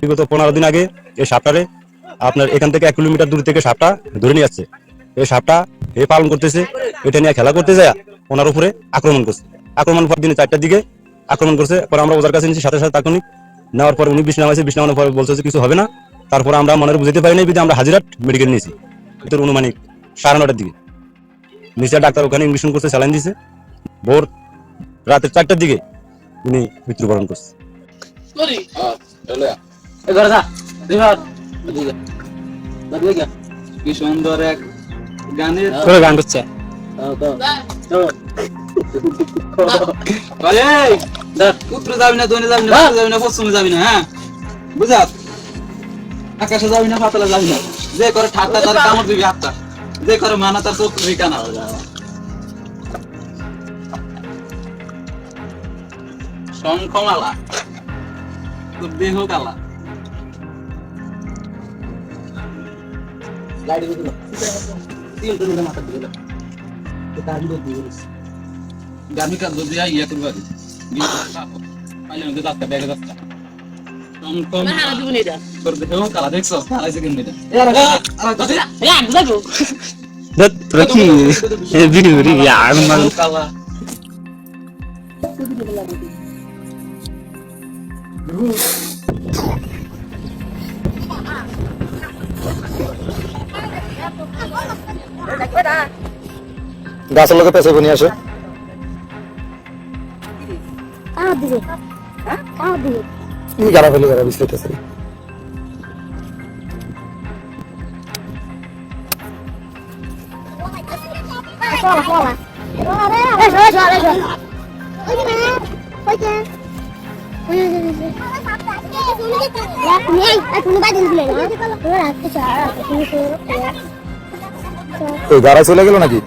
বিগত পনেরো দিন আগে এই সাপটারে আপনার এখান থেকে এক কিলোমিটার দূর থেকে সাপটা ধরে নিয়ে যাচ্ছে। এই সাপটা এ পালন করতেছে, এটা নিয়ে খেলা করতে যায়, ওনার উপরে আক্রমণ করছে। আক্রমণ পর দিনে চারটার দিকে আক্রমণ করছে, পরে আমরা ওদের কাছে নিয়েছি, সাথে সাথে তাৎক্ষণিক নেওয়ার পর উনি বিষ নামাইছে, বিষ নামানোর পর বলছে কিছু হবে না। তারপর আমরা মনের বুঝতে পারি নাই বিধে আমরা হাজিরাট মেডিকেল নিয়েছি। এটার অনুমানিক সাড়ে নটার দিকে। নিচে ডাক্তার ওখানে ইঞ্জেকশন করছে স্যালাইন দিছে। ভোর রাতের চারটার দিকে উনি মৃত্যুবরণ করছে। কি সুন্দর এক গানের গান করছে যাবি না দক্ষিণে যাবি না উত্তরে যাবি না পশ্চিমে যাবি না হ্যাঁ? বুঝাত আকাশে যাবি না পাতালে যাবি না। যে করে ঠাট্টা তার কামড় দিবি হাতটা। যে করে মানা তার চোখ দিবি শঙ্খমালা তোর দেহ কালা গামি কাজ যদি ইয়া করবা পাইলে মধ্যে যাচ্ছে ব্যাগে যাচ্ছে শঙ্খম গাছের লোকে পেছে নিয়ে আসে। দিকে গাড়া ফেলে গাড়া তুমি তুমি দিলে গাড়া চলে গেল নাকি?